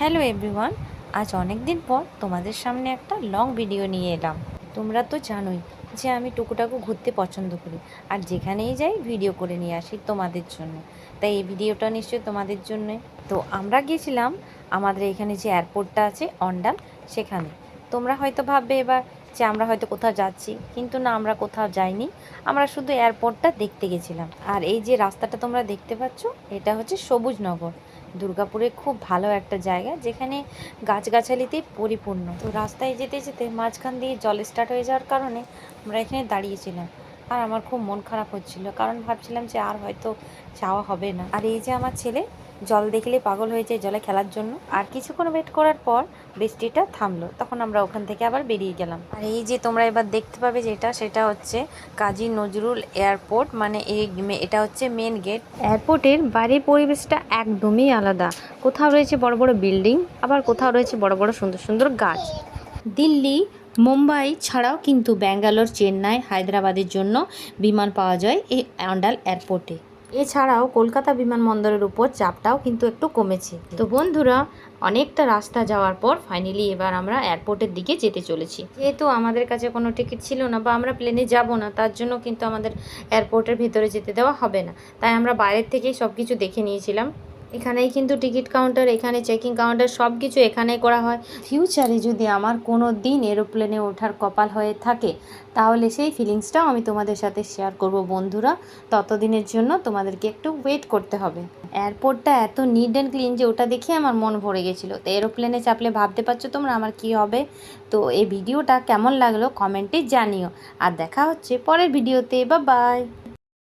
Hello everyone আজ অনেক দিন পর তোমাদের সামনে একটা লং ভিডিও নিয়ে এলাম। তোমরা তো জানোই যে আমি টুকুটাকু ঘুরতে পছন্দ করি আর যেখানেই যাই ভিডিও করে নিয়ে আসি তোমাদের জন্য। তাই এই ভিডিওটা নিশ্চয়ই তোমাদের জন্য। তো আমরা গিয়েছিলাম আমাদের এখানে যে এয়ারপোর্টটা আছে অন্ডাল সেখানে। তোমরা হয়তো ভাববে এবার যে আমরা হয়তো কোথাও যাচ্ছি, কিন্তু না, আমরা কোথাও যাইনি। আমরা শুধু এয়ারপোর্টটা দেখতে গেছিলাম। আর এই যে রাস্তাটা তোমরা দেখতে পাচ্ছ, এটা হচ্ছে সবুজনগর। দুর্গাপুরে খুব ভালো একটা জায়গা, যেখানে গাছগাছালিতে পরিপূর্ণ। তো রাস্তায় যেতে যেতে মাঝখান দিয়ে জল স্টার্ট হয়ে যাওয়ার কারণে আমরা এখানে দাঁড়িয়েছিলাম। আর আমার খুব মন খারাপ হচ্ছিল। কারণ ভাবছিলাম যে আর হয়তো যাওয়া হবে না। আর এই যে আমার ছেলে, জল দেখলে পাগল হয়ে যায় জলে খেলার জন্য। আর কিছুক্ষণ ওয়েট করার পর বৃষ্টিটা থামলো। তখন আমরা ওখান থেকে আবার বেরিয়ে গেলাম। আর এই যে তোমরা এবার দেখতে পাবে যেটা, সেটা হচ্ছে কাজী নজরুল এয়ারপোর্ট। মানে এই এটা হচ্ছে মেন গেট এয়ারপোর্টের বাইরের পরিবেশটা একদমই আলাদা। কোথাও রয়েছে বড় বড় বিল্ডিং, আবার কোথাও রয়েছে বড় বড় সুন্দর সুন্দর গাছ। দিল্লি মুম্বাই ছাড়াও কিন্তু ব্যাঙ্গালোর, চেন্নাই, হায়দ্রাবাদের জন্য বিমান পাওয়া যায় এই অন্ডাল এয়ারপোর্টে। এছাড়াও কলকাতা বিমানবন্দরের উপর চাপটাও কিন্তু একটু কমেছে। তো বন্ধুরা, অনেকটা রাস্তা যাওয়ার পর ফাইনালি এবার আমরা এয়ারপোর্টের দিকে যেতে চলেছি। যেহেতু আমাদের কাছে কোনো টিকিট ছিল না বা আমরা প্লেনে যাব না, তার জন্য কিন্তু আমাদের এয়ারপোর্টের ভেতরে যেতে দেওয়া হবে না। তাই আমরা বাইরের থেকেই সব কিছু দেখে নিয়েছিলাম। এখানেই কিন্তু টিকিট কাউন্টার, এখানে চেকিং কাউন্টার সব কিছু এখানেই করা হয়। ফিউচারে যদি আমার কোনো দিন এরোপ্লেনে ওঠার কপাল হয়ে থাকে, তাহলে সেই ফিলিংসটাও আমি তোমাদের সাথে শেয়ার করব বন্ধুরা। ততদিনের জন্য তোমাদেরকে একটু ওয়েট করতে হবে। এয়ারপোর্টটা এত নিট অ্যান্ড ক্লিন যে ওটা দেখে আমার মন ভরে গেছিল। তো এরোপ্লেনে চাপলে ভাবতে পারছ তোমরা আমার কি হবে? তো এই ভিডিওটা কেমন লাগল কমেন্টে জানিও। আর দেখা হচ্ছে পরের ভিডিওতে বা বাই